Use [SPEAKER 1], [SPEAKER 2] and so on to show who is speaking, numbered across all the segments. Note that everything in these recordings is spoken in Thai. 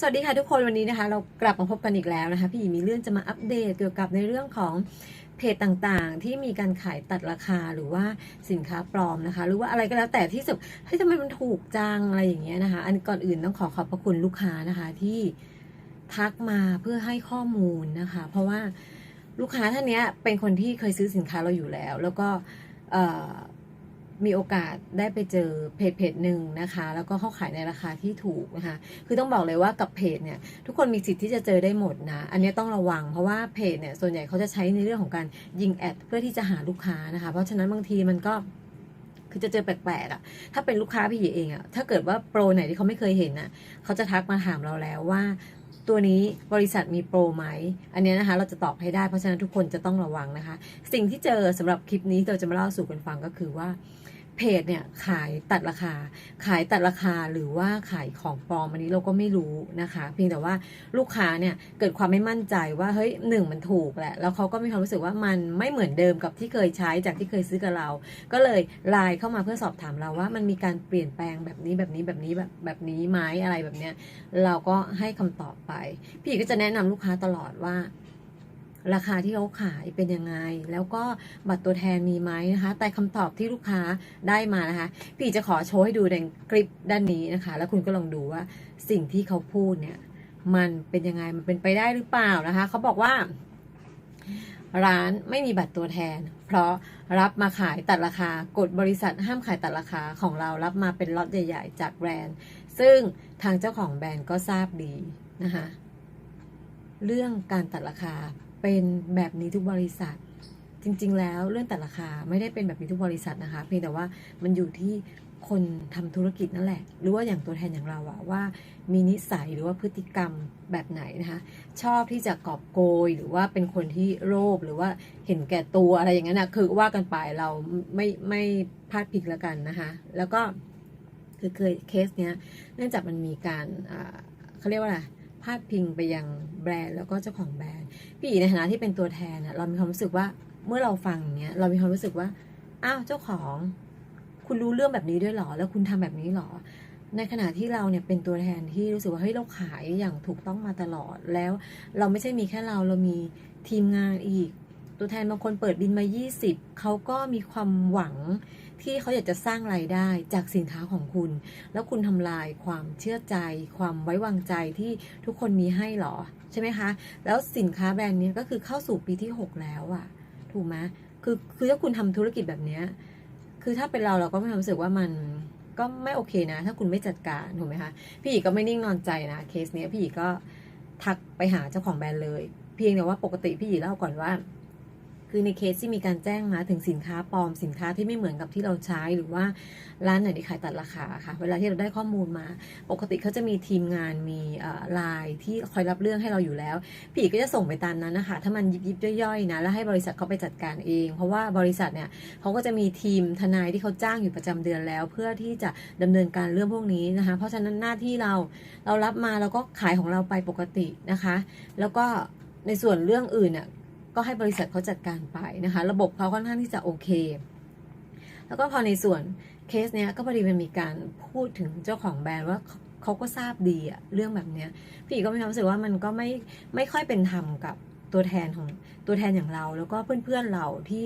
[SPEAKER 1] สวัสดีค่ะทุกคนวันนี้นะคะ เรากลับมาพบกันอีกแล้วนะคะพี่หญิงมีเรื่องจะมาอัปเดตเกี่ยวกับในเรื่องของเพจต่างๆ ที่มีการขายตัดราคาหรือว่าสินค้าปลอมนะคะ หรือว่าอะไรก็แล้วแต่ที่สุดเฮ้ยทำไมมันถูกจังอะไรอย่างเงี้ยนะคะ อันก่อนอื่นต้องขอขอบพระคุณลูกค้านะคะที่ทักมาเพื่อให้ข้อมูลนะคะ เพราะว่าลูกค้าท่านเนี้ยเป็นคนที่เคยซื้อสินค้าเราอยู่แล้ว แล้วก็ มีโอกาสได้ไปเจอเพจเพจหนึ่งนะคะ แล้วก็เขาขายในราคาที่ถูกนะคะ คือต้องบอกเลยว่ากับเพจเนี่ยทุกคนมีสิทธิ์ที่จะเจอได้หมดนะ อันนี้ต้องระวังเพราะว่าเพจเนี่ยส่วนใหญ่เขาจะใช้ในเรื่องของการยิงแอดเพื่อที่จะหาลูกค้านะคะ เพราะฉะนั้นบางทีมันก็คือจะเจอแปลกๆอะ่ะ ถ้าเป็นลูกค้าพี่หยีเองอะ่ะ ถ้าเกิดว่าโปรไหนที่เขาไม่เคยเห็นอะ เขาจะทักมาถามเราแล้วว่า ตัวนี้บริษัทมีโปรไหม อันนี้นะคะ เราจะตอบให้ได้ เพราะฉะนั้นทุกคนจะต้องระวังนะคะ สิ่งที่เจอสำหรับคลิปนี้เราจะมาเล่าสู่กันฟังก็คือว่า เพจเนี่ยขายตัดราคา ขายตัดราคาหรือว่าขายของปลอมอันนี้เราก็ไม่รู้นะคะ เพียงแต่ว่าลูกค้าเนี่ยเกิดความไม่มั่นใจว่าเฮ้ยหนึ่งมันถูกแหละแล้วเขาก็มีความรู้สึกว่ามันไม่เหมือนเดิมกับที่เคยใช้จากที่เคยซื้อกับเรา ก็เลยไลน์เข้ามาเพื่อสอบถามเราว่ามันมีการเปลี่ยนแปลงแบบนี้แบบนี้แบบนี้แบบแบบนี้ไหมอะไรแบบเนี้ยเราก็ให้คำตอบไป พี่ก็จะแนะนำลูกค้าตลอดว่า ราคาที่เขาขายเป็นยังไง แล้วก็บัตรตัวแทนมีไหมนะคะ แต่คำตอบที่ลูกค้าได้มานะคะ พี่จะขอโชว์ให้ดูในคลิปด้านนี้นะคะ แล้วคุณก็ลองดูว่าสิ่งที่เขาพูดเนี่ย มันเป็นยังไง มันเป็นไปได้หรือเปล่านะคะ เขาบอกว่า ร้านไม่มีบัตรตัวแทน เพราะรับมาขายตัดราคากฎบริษัทห้ามขายตัดราคาของเรารับมาเป็นล็อตใหญ่ๆ จากแบรนด์ ซึ่งทางเจ้าของแบรนด์ก็ทราบดีนะคะเรื่องการตัดราคา เป็นแบบนี้ทุกบริษัท จริง ๆ แล้วเรื่องตัดราคาไม่ได้เป็นแบบนี้ทุกบริษัทนะคะ เพียงแต่ว่ามันอยู่ที่คนทำธุรกิจนั่นแหละ หรือว่าอย่างตัวแทนอย่างเราอะว่า มีนิสัยหรือว่าพฤติกรรมแบบไหนนะคะ ชอบที่จะกอบโกย หรือว่าเป็นคนที่โลภหรือว่าเห็นแก่ตัวอะไรอย่างนั้นนะคือว่ากันไปเราไม่ไม่พลาดพิงแล้วกันนะคะ แล้วก็คือเคยเคสเนี้ย เนื่องจากมันมีการเขาเรียกว่าอะไร พาดพิงไปยังแบรนด์แล้วก็เจ้าของแบรนด์พี่อีในฐานะที่เป็นตัวแทนเรามีความรู้สึกว่าเมื่อเราฟังเนี้ยเรามีความรู้สึกว่าอ้าวเจ้าของ คุณรู้เรื่องแบบนี้ด้วยหรอ แล้วคุณทำแบบนี้หรอ ในขณะที่เราเนี่ยเป็นตัวแทนที่รู้สึกว่าเฮ้ยเราขายอย่างถูกต้องมาตลอดแล้ว เราไม่ใช่มีแค่เราเรามีทีมงานอีก ตัวแทนบางคนเปิดบินมา 20 เขาก็มีความหวังที่เขาอยากจะสร้างรายได้จากสินค้าของคุณ แล้วคุณทำลายความเชื่อใจ ความไว้วางใจที่ทุกคนมีให้เหรอ ใช่ไหมคะ แล้วสินค้าแบรนด์นี้ก็คือเข้าสู่ปีที่ 6 แล้วอะถูกไหมคือคือถ้าคุณทำธุรกิจแบบเนี้ยคือถ้าเป็นเราเราก็ไม่รู้สึกว่ามันก็ไม่โอเคนะ ถ้าคุณไม่จัดการถูกไหมคะพี่อีกก็ไม่นิ่งนอนใจนะเคสเนี้ยพี่อีกก็ทักไปหาเจ้าของแบรนด์เลย เพียงแต่ว่าปกติพี่อีเล่าก่อนว่า คือในเคสที่มีการแจ้งมาถึงสินค้าปลอมสินค้าที่ไม่เหมือนกับที่เราใช้หรือว่าร้านไหนที่ขายตัดราคาค่ะ เวลาที่เราได้ข้อมูลมา ปกติเขาจะมีทีมงานมีไลน์ที่คอยรับเรื่องให้เราอยู่แล้วพี่ก็จะส่งไปตามนั้นนะคะ ถ้ามันยิบยิบย่อยๆนะแล้วให้บริษัทเขาไปจัดการเอง เพราะว่าบริษัทเนี่ยเขาก็จะมีทีมทนายที่เขาจ้างอยู่ประจำเดือนแล้ว เพื่อที่จะดำเนินการเรื่องพวกนี้นะคะ เพราะฉะนั้นหน้าที่เราเรารับมาเราก็ขายของเราไปปกตินะคะ แล้วก็ในส่วนเรื่องอื่นน่ะ ก็ให้บริษัทเขาจัดการไปนะคะ ระบบเขาค่อนข้างที่จะโอเค แล้วก็พอในส่วนเคสเนี้ยก็พอดีมันมีการพูดถึงเจ้าของแบรนด์ว่าเขาก็ทราบดีอะเรื่องแบบเนี้ยพี่ก็มีความรู้สึกว่ามันก็ไม่ไม่ค่อยเป็นธรรมกับตัวแทนของตัวแทนอย่างเรา แล้วก็เพื่อนๆเราที่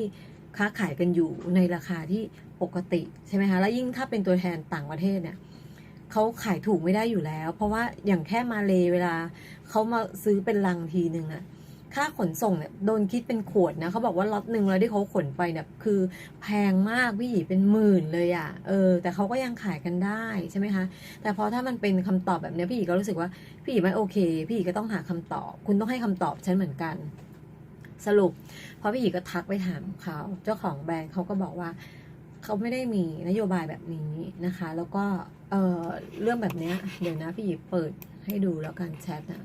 [SPEAKER 1] ค้าขายกันอยู่ในราคาที่ปกติใช่ไหมคะแล้วยิ่งถ้าเป็นตัวแทนต่างประเทศเนี่ยเขาขายถูกไม่ได้อยู่แล้ว เพราะว่าอย่างแค่มาเลเวลาเขามาซื้อเป็นลังทีหนึ่งอะ ค่าขนส่งเนี่ยโดนคิดเป็นขวดนะเขาบอกว่าล็อตหนึ่งแล้วที่เขาขนไปเนี่ยคือแพงมากพี่หยีเป็นหมื่นเลยอะ่ะเออแต่เขาก็ยังขายกันได้ใช่ไหมคะแต่พอถ้ามันเป็นคำตอบแบบนี้พี่หยีก็รู้สึกว่าพี่หยีไม่โอเค พี่หยีก็ต้องหาคำตอบ คุณต้องให้คำตอบฉันเหมือนกัน สรุปพอพี่หยีก็ทักไปถามเขาเจ้าของแบรนด์เขาก็บอกว่าเขาไม่ได้มีนโยบายแบบนี้นะคะ แล้วก็เออเรื่องแบบนี้เดี๋ยวนะพี่หยีเปิดให้ดูแล้วกันแชทนะ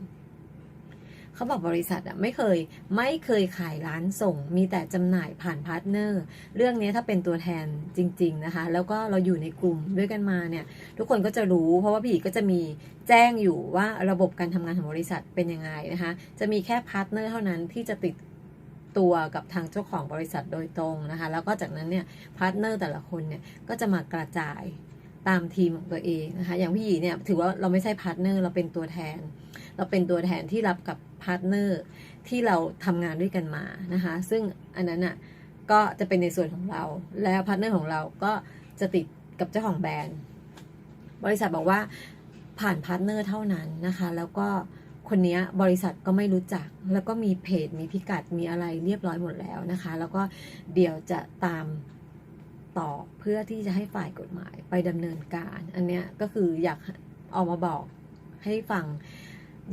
[SPEAKER 1] เขาบอกบริษัทอะไม่เคยไม่เคยขายร้านส่ง มีแต่จำหน่ายผ่านพาร์ทเนอร์ เรื่องนี้ถ้าเป็นตัวแทนจริง ๆนะคะ แล้วก็เราอยู่ในกลุ่มด้วยกันมาเนี่ย ทุกคนก็จะรู้ เพราะว่าพี่ก็จะมีแจ้งอยู่ว่าระบบการทำงานของบริษัทเป็นยังไงนะคะ จะมีแค่พาร์ทเนอร์เท่านั้นที่จะติดตัวกับทางเจ้าของบริษัทโดยตรงนะคะ แล้วก็จากนั้นเนี่ยพาร์ทเนอร์แต่ละคนเนี่ยก็จะมากระจาย ตามทีมของตัวเองนะคะ อย่างพี่หยีเนี่ยถือว่าเราไม่ใช่พาร์ทเนอร์เราเป็นตัวแทน เราเป็นตัวแทนที่รับกับพาร์ทเนอร์ที่เราทำงานด้วยกันมานะคะ ซึ่งอันนั้นอะก็จะเป็นในส่วนของเรา แล้วพาร์ทเนอร์ของเราก็จะติดกับเจ้าของแบรนด์ บริษัทบอกว่าผ่านพาร์ทเนอร์เท่านั้นนะคะ แล้วก็คนนี้บริษัทก็ไม่รู้จัก แล้วก็มีเพจ มีพิกัด มีอะไรเรียบร้อยหมดแล้วนะคะ แล้วก็เดี๋ยวจะตาม ต่อเพื่อที่จะให้ฝ่ายกฎหมายไปดำเนินการ อันเนี้ยก็คืออยากเอามาบอกให้ฟัง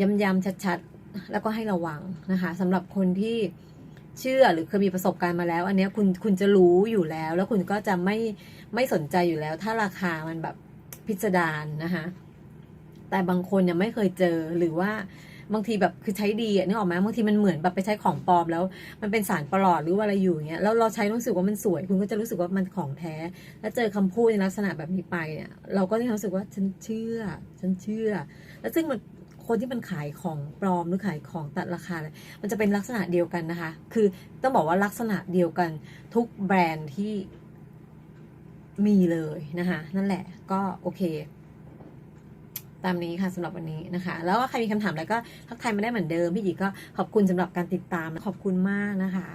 [SPEAKER 1] ย้ำๆชัดๆ แล้วก็ให้ระวังนะคะสำหรับคนที่เชื่อหรือเคยมีประสบการณ์มาแล้ว อันเนี้ยคุณคุณจะรู้อยู่แล้ว แล้วคุณก็จะไม่ไม่สนใจอยู่แล้ว ถ้าราคามันแบบพิสดารนะคะแต่บางคนยังไม่เคยเจอหรือว่า บางทีแบบคือใช้ดีอะนึกออกไหมบางทีมันเหมือนแบบไปใช้ของปลอมแล้ว มันเป็นสารปลอดหรือว่าอะไรอยู่เงี้ยแล้วเราใช้รู้สึกว่ามันสวย คุณก็จะรู้สึกว่ามันของแท้ แล้วเจอคำพูดในลักษณะแบบนี้ไปเนี่ยเราก็จะรู้สึกว่าฉันเชื่อ ฉันเชื่อ แล้วซึ่งมันคนที่มันขายของปลอมหรือขายของตัดราคาเนี่ยมันจะเป็นลักษณะเดียวกันนะคะ คือต้องบอกว่าลักษณะเดียวกันทุกแบรนด์ที่มีเลยนะคะ นั่นแหละก็โอเค ตามนี้ค่ะสำหรับวันนี้นะคะ แล้วก็ใครมีคำถามอะไรก็ทักทายมาได้เหมือนเดิม พี่หยีก็ขอบคุณสำหรับการติดตามขอบคุณมากนะคะ